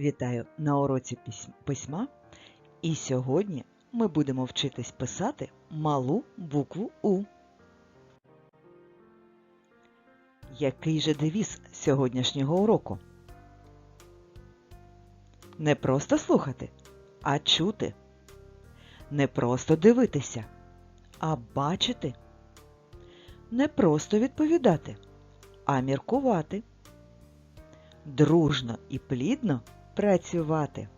Вітаю на уроці письма. І сьогодні ми будемо вчитись писати малу букву У. Який же девіз сьогоднішнього уроку? Не просто слухати, а чути. Не просто дивитися, а бачити. Не просто відповідати, а міркувати. Дружно і плідно працювати.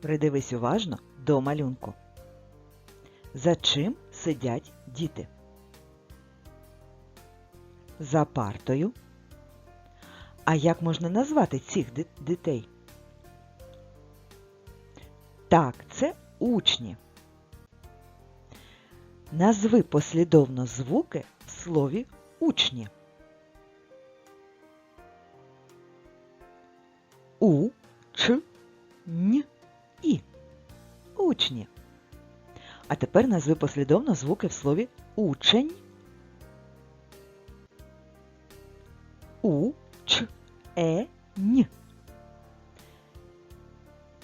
Придивись уважно до малюнку. За чим сидять діти? За партою. А як можна назвати цих дітей? Так, це учні. Назви послідовно звуки в слові учні. У, Ч, Н, І. Учні. А тепер назви послідовно звуки в слові учень. У, Ч, Е, Н.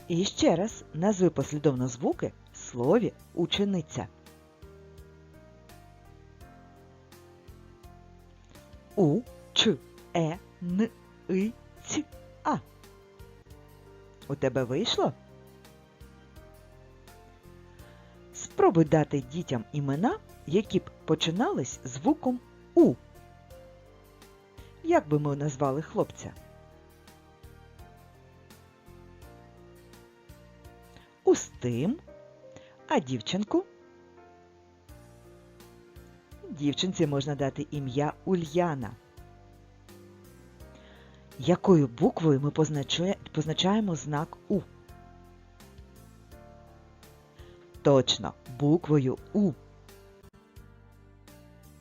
І ще раз назви послідовно звуки в слові учениця. У, Ч, Е, Н, І, Ць, А. У тебе вийшло? Спробуй дати дітям імена, які б починались звуком У. Як би ми назвали хлопця? Устим. А дівчинку? Дівчинці можна дати ім'я Ульяна. Якою буквою ми позначаємо знак У? Точно, буквою У.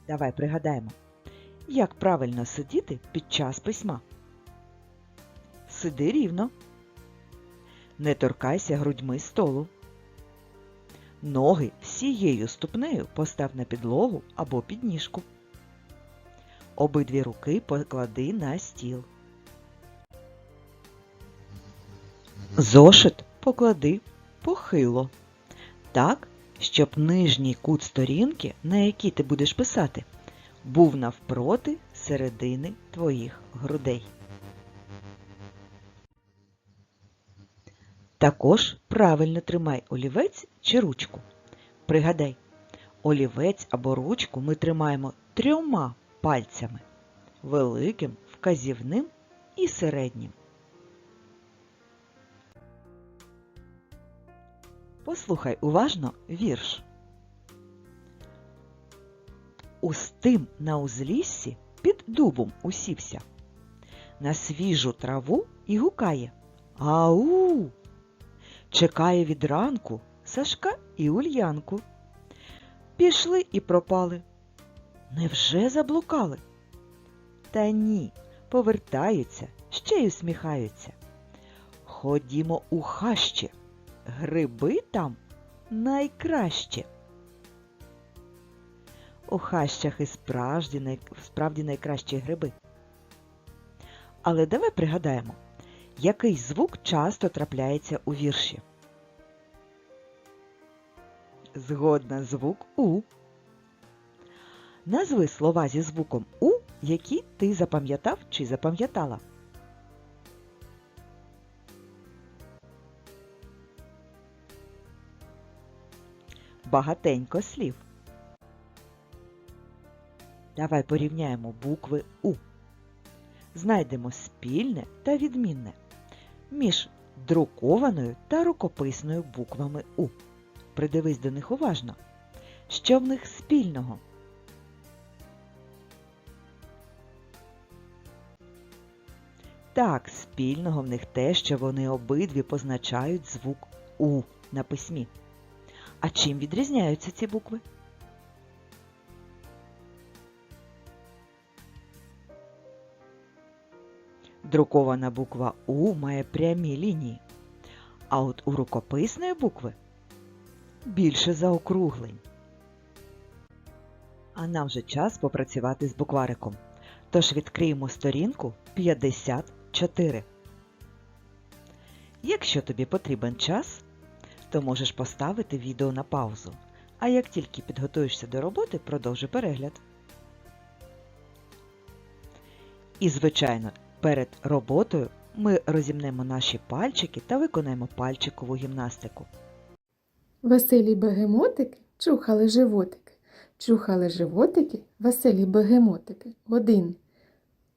Давай пригадаємо, як правильно сидіти під час письма. Сиди рівно. Не торкайся грудьми столу. Ноги всією ступнею постав на підлогу або підніжку. Обидві руки поклади на стіл. Зошит поклади похило. Так, щоб нижній кут сторінки, на якій ти будеш писати, був навпроти середини твоїх грудей. Також правильно тримай олівець чи ручку. Пригадай, олівець або ручку ми тримаємо трьома пальцями великим, вказівним і середнім. Послухай уважно вірш. Устим на узліссі під дубом усівся, на свіжу траву і гукає Ау! Чекає від ранку Сашка і Ульянку. Пішли і пропали. Невже заблукали? Та ні, повертаються, ще й усміхаються. Ходімо у хащі. Гриби там найкраще. У хащах і справді, справді найкращі гриби. Але давай пригадаємо, який звук часто трапляється у вірші. Згодна звук У. Назви слова зі звуком У, які ти запам'ятав чи запам'ятала. Багатенько слів. Давай порівняємо букви У. Знайдемо спільне та відмінне між друкованою та рукописною буквами У. Придивись до них уважно. Що в них спільного? Так, спільного в них те, що вони обидві позначають звук У на письмі. А чим відрізняються ці букви? Друкована буква У має прямі лінії, а от у рукописної букви більше заокруглень. А нам вже час попрацювати з буквариком. Тож відкриємо сторінку 50 4. Якщо тобі потрібен час, то можеш поставити відео на паузу, а як тільки підготуєшся до роботи, продовжуй перегляд. І, звичайно, перед роботою ми розімнемо наші пальчики та виконаємо пальчикову гімнастику. Веселі бегемотики чухали животики. Чухали животики, веселі бегемотики. Один,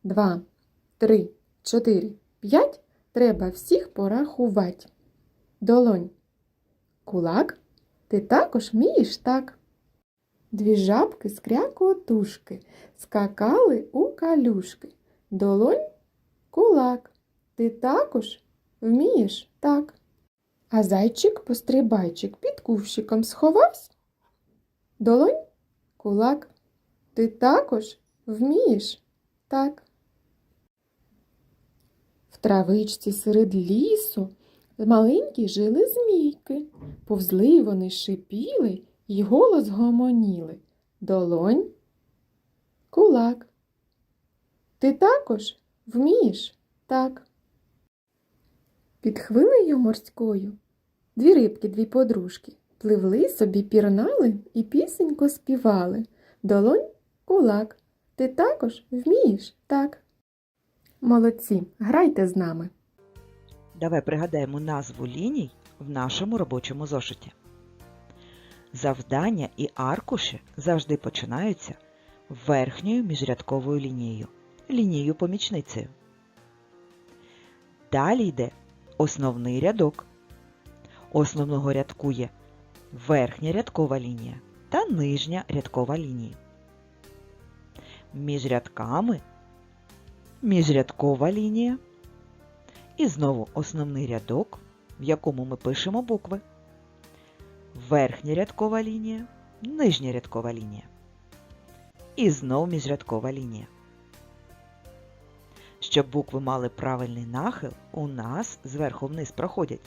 два, три, чотири, п'ять. Треба всіх порахувати. Долонь. Кулак. Ти також вмієш так. Дві жабки з крякотушки скакали у калюшки. Долонь. Кулак. Ти також вмієш так. А зайчик-пострибайчик під кущиком сховався. Долонь, кулак, ти також вмієш так. В травичці серед лісу маленькі жили змійки. Повзли вони шипіли й голос гомоніли. Долонь, кулак. Ти також вмієш так. Під хвилею морською дві рибки, дві подружки, пливли собі, пірнали і пісенько співали. Долонь, кулак, ти також вмієш так. Молодці, грайте з нами. Давай пригадаємо назву ліній в нашому робочому зошиті. Завдання і аркуші завжди починаються верхньою міжрядковою лінією, лінією помічницею. Далі йде основний рядок. Основного рядку є верхня рядкова лінія та нижня рядкова лінія. Між рядками міжрядкова лінія і знову основний рядок, в якому ми пишемо букви. Верхня рядкова лінія, нижня рядкова лінія. І знову міжрядкова лінія. Щоб букви мали правильний нахил, у нас зверху вниз проходять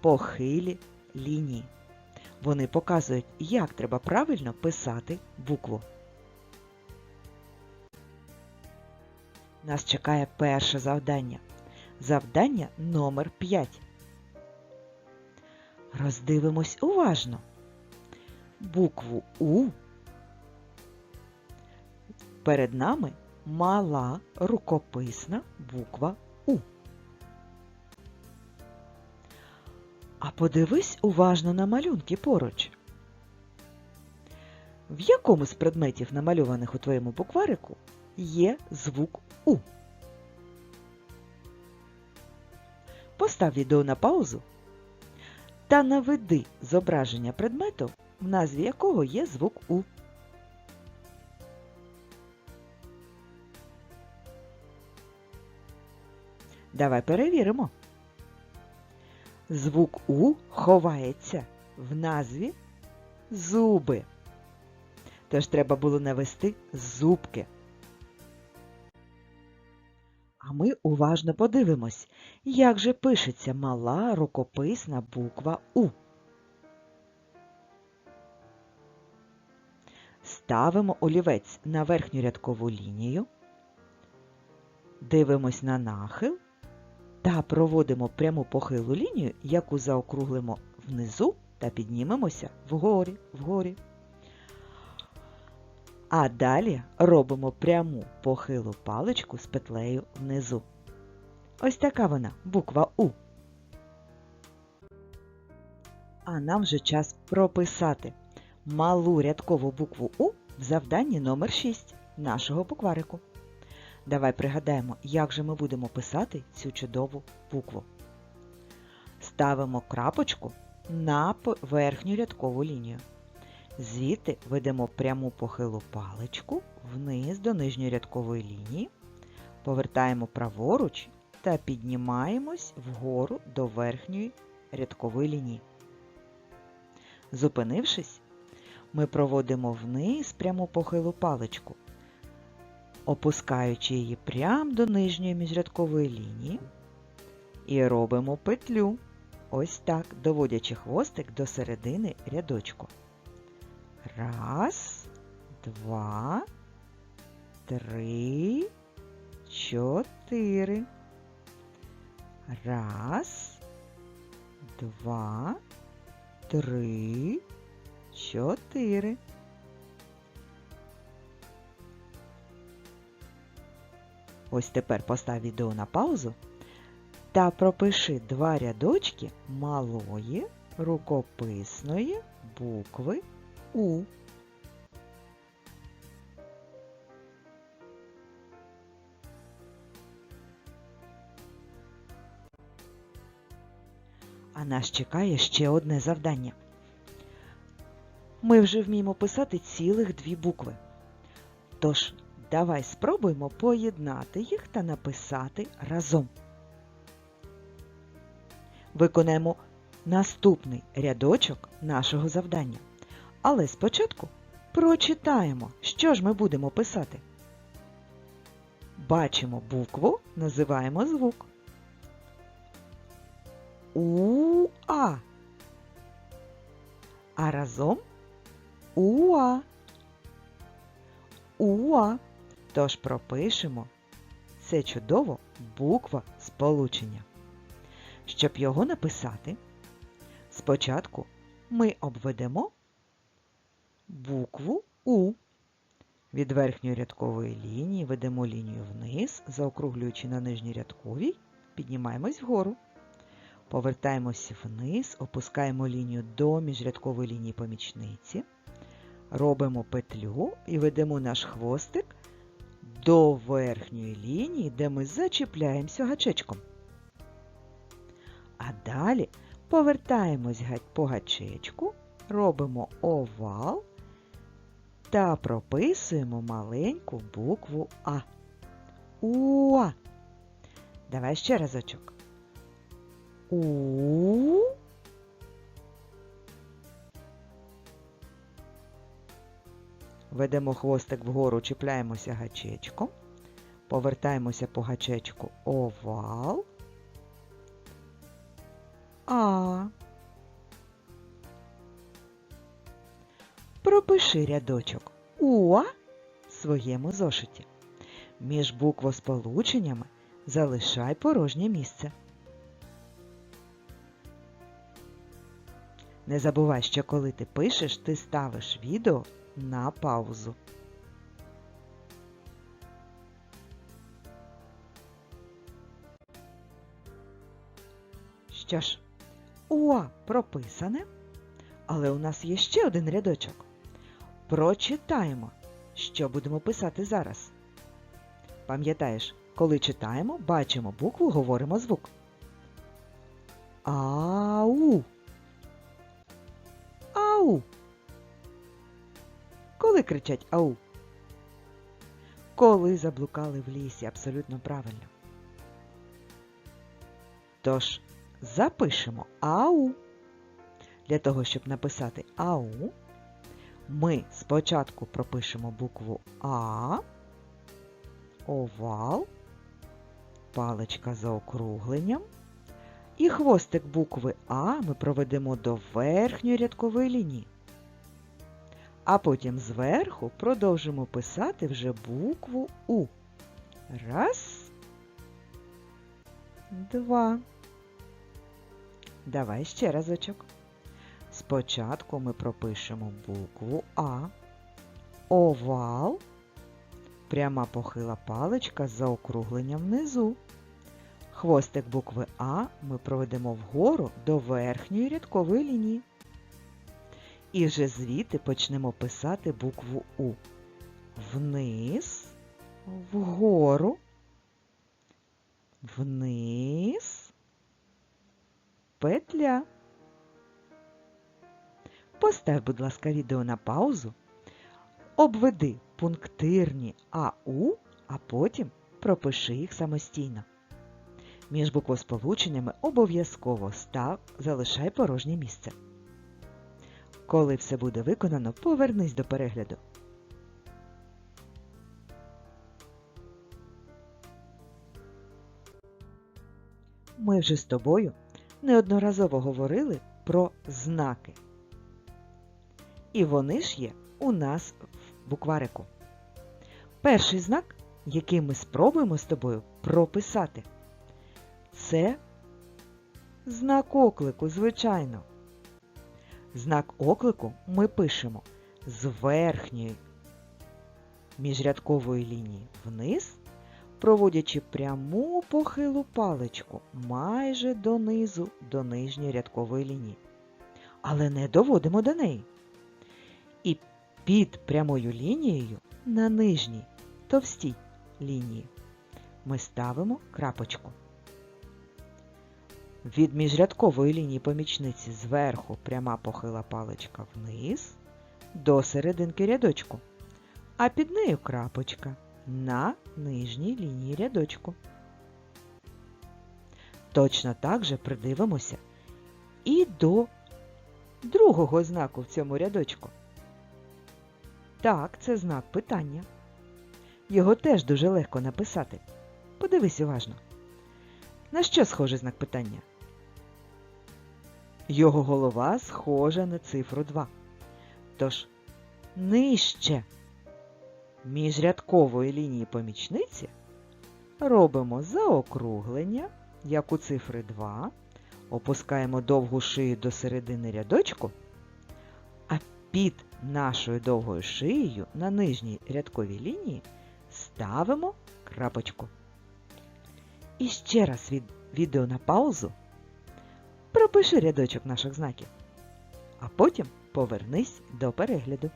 похилі лінії. Вони показують, як треба правильно писати букву. Нас чекає перше завдання. Завдання номер 5. Роздивимось уважно. Букву У перед нами мала рукописна буква У. А подивись уважно на малюнки поруч. В якому з предметів, намальованих у твоєму букварику, є звук У? Постав відео на паузу та наведи зображення предмету, в назві якого є звук У. Давай перевіримо. Звук У ховається в назві зуби. Тож треба було навести зубки. А ми уважно подивимось, як же пишеться мала рукописна буква У. Ставимо олівець на верхню рядкову лінію, дивимось на нахил та проводимо пряму похилу лінію, яку заокруглимо внизу та піднімемося вгорі, вгорі. А далі робимо пряму похилу паличку з петлею внизу. Ось така вона, буква У. А нам вже час прописати малу рядкову букву У в завданні номер 6 нашого букварику. Давай пригадаємо, як же ми будемо писати цю чудову букву. Ставимо крапочку на верхню рядкову лінію. Звідти ведемо пряму похилу паличку вниз до нижньої рядкової лінії, повертаємо праворуч та піднімаємось вгору до верхньої рядкової лінії. Зупинившись, ми проводимо вниз пряму похилу паличку, опускаючи її прямо до нижньої міжрядкової лінії і робимо петлю. Ось так, доводячи хвостик до середини рядочку. Раз, два, три, чотири. Раз, два, три, чотири. Ось тепер постав відео на паузу та пропиши два рядочки малої рукописної букви У. А нас чекає ще одне завдання. Ми вже вміємо писати цілих дві букви. Тож, давай спробуємо поєднати їх та написати разом. Виконаємо наступний рядочок нашого завдання. Але спочатку прочитаємо, що ж ми будемо писати. Бачимо букву, називаємо звук. У-а. А разом уа. Уа. Тож пропишемо це чудово буква сполучення. Щоб його написати, спочатку ми обведемо букву У. Від верхньої рядкової лінії ведемо лінію вниз, заокруглюючи на нижній рядковій, піднімаємось вгору. Повертаємося вниз, опускаємо лінію до міжрядкової лінії помічниці, робимо петлю і ведемо наш хвостик до верхньої лінії, де ми зачіпляємося гачечком. А далі повертаємось по гачечку, робимо овал та прописуємо маленьку букву А. Уа. Давай ще разочок. У. Ведемо хвостик вгору, чіпляємося гачечком, повертаємося по гачечку овал. А. Пропиши рядочок Уа в своєму зошиті. Між буквосполученнями залишай порожнє місце. Не забувай, що коли ти пишеш, ти ставиш відео на паузу. Що ж, уа прописане, але у нас є ще один рядочок. Прочитаємо, що будемо писати зараз. Пам'ятаєш, коли читаємо, бачимо букву, говоримо звук. Ау. Ау. Коли кричать ау? Коли заблукали в лісі, абсолютно правильно. Тож запишемо ау. Для того, щоб написати ау, ми спочатку пропишемо букву А, овал, паличка за округленням. І хвостик букви А ми проведемо до верхньої рядкової лінії. А потім зверху продовжимо писати вже букву У. Раз. Два. Давай ще разочок. Спочатку ми пропишемо букву А, овал, пряма похила паличка з заокругленням внизу. Хвостик букви А ми проведемо вгору до верхньої рядкової лінії. І вже звідти почнемо писати букву У. Вниз, вгору, вниз, петля. Постав, будь ласка, відео на паузу, обведи пунктирні АУ, а потім пропиши їх самостійно. Між буквосполученнями обов'язково став, залишай порожнє місце. Коли все буде виконано, повернись до перегляду. Ми вже з тобою неодноразово говорили про знаки. І вони ж є у нас в букварику. Перший знак, який ми спробуємо з тобою прописати, це Знак оклику, звичайно. Знак оклику ми пишемо з верхньої міжрядкової лінії вниз, проводячи пряму похилу паличку майже донизу до нижньої рядкової лінії. Але не доводимо до неї. І під прямою лінією на нижній товстій лінії ми ставимо крапочку. Від міжрядкової лінії помічниці зверху пряма похила паличка вниз до серединки рядочку, а під нею крапочка на нижній лінії рядочку. Точно так же придивимося і до другого знаку в цьому рядочку. Так, це знак питання. Його теж дуже легко написати. Подивись уважно. На що схожий знак питання? Його голова схожа на цифру 2. Тож нижче міжрядкової лінії помічниці робимо заокруглення, як у цифри 2, опускаємо довгу шию до середини рядочку, під нашою довгою шиєю на нижній рядковій лінії ставимо крапочку. І ще раз від відео на паузу пропиши рядочок наших знаків, а потім повернись до перегляду.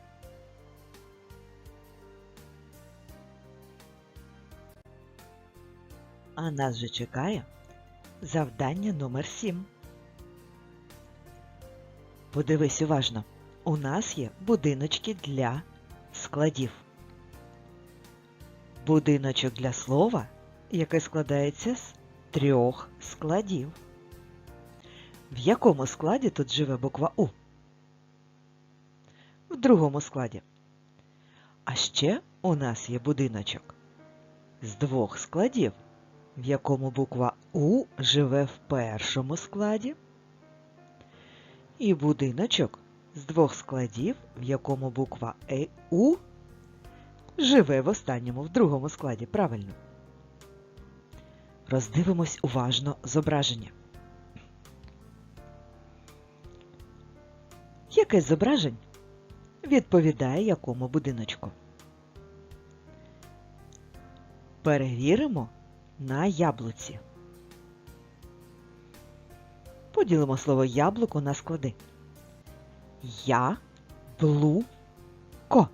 А нас же чекає завдання номер 7. Подивись уважно. У нас є будиночки для складів. Будиночок для слова, яке складається з трьох складів. В якому складі тут живе буква У? В другому складі. А ще у нас є будиночок з двох складів, в якому буква У живе в першому складі. І будиночок з двох складів, в якому буква Е У живе в останньому, в другому складі. Правильно. Роздивимось уважно зображення. Яке зображень відповідає якому будиночку? Перевіримо на яблуці. Поділимо слово яблуко на склади. Я, блу, ко.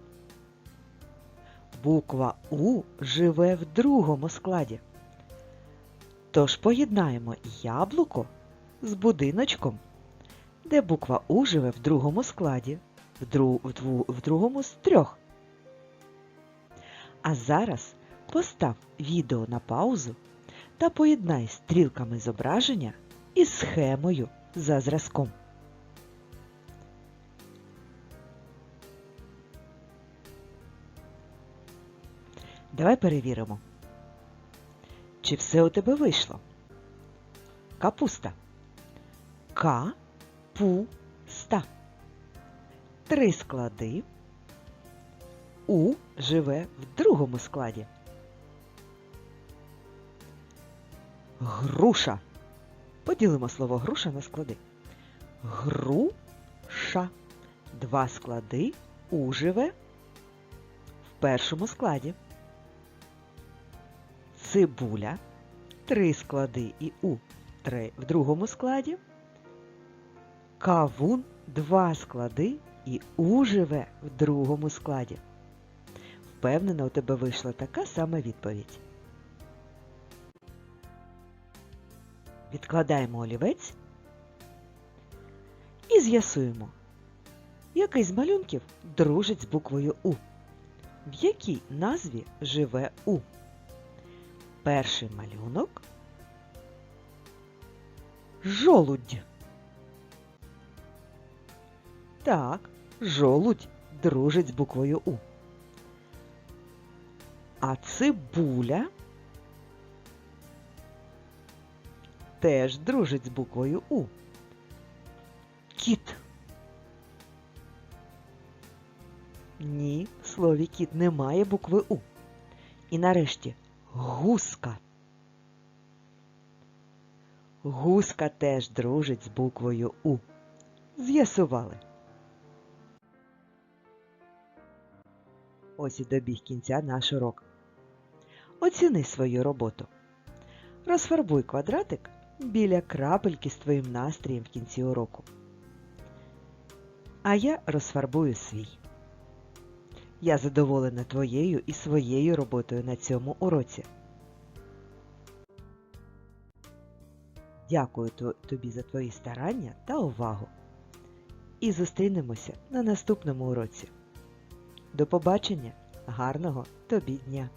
Буква У живе в другому складі. Тож поєднаємо яблуко з будиночком, де буква У живе в другому складі, в, дру, в, дву, в другому з трьох. А зараз постав відео на паузу та поєднай стрілками зображення із схемою за зразком. Давай перевіримо. Чи все у тебе вийшло? Капуста. Ка-пу-ста. Три склади. У живе в другому складі. Груша. Поділимо слово груша на склади. Груша. Два склади. У живе в першому складі. Цибуля. Три склади і У три в другому складі. Кавун два склади і У живе в другому складі. Впевнена, у тебе вийшла така сама відповідь. Відкладаємо олівець і з'ясуємо, який з малюнків дружить з буквою У. В якій назві живе У? Перший малюнок жолудь. Так, жолудь дружить з буквою У. А цибуля теж дружить з буквою У. Кіт. Ні, в слові кіт немає букви У. І нарешті гуска. Гуска теж дружить з буквою У. З'ясували. Ось і добіг кінця наш урок. Оціни свою роботу. Розфарбуй квадратик біля крапельки з твоїм настроєм в кінці уроку. А я розфарбую свій. Я задоволена твоєю і своєю роботою на цьому уроці. Дякую тобі за твої старання та увагу. І зустрінемося на наступному уроці. До побачення, гарного тобі дня!